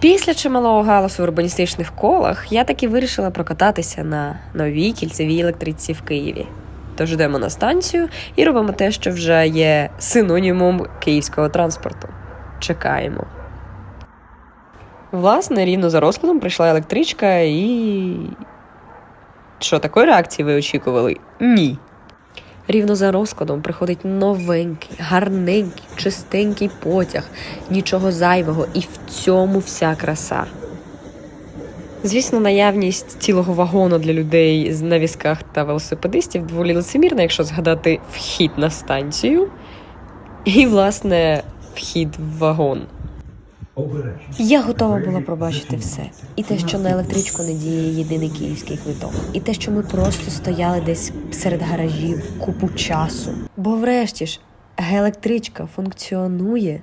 Після чималого галасу в урбаністичних колах я таки вирішила прокататися на новій кільцевій електриці в Києві. Тож йдемо на станцію і робимо те, що вже є синонімом київського транспорту. Чекаємо. Власне, рівно за розкладом прийшла електричка і. Що, такої реакції ви очікували? Ні. Рівно за розкладом приходить новенький, гарненький, чистенький потяг, нічого зайвого, і в цьому вся краса. Звісно, наявність цілого вагону для людей з- візках та велосипедистів доволі лицемірна, якщо згадати вхід на станцію і, власне, вхід в вагон. Я готова була пробачити все. І те, що на електричку не діє єдиний київський квиток, і те, що ми просто стояли десь серед гаражів купу часу. Бо врешті ж електричка функціонує.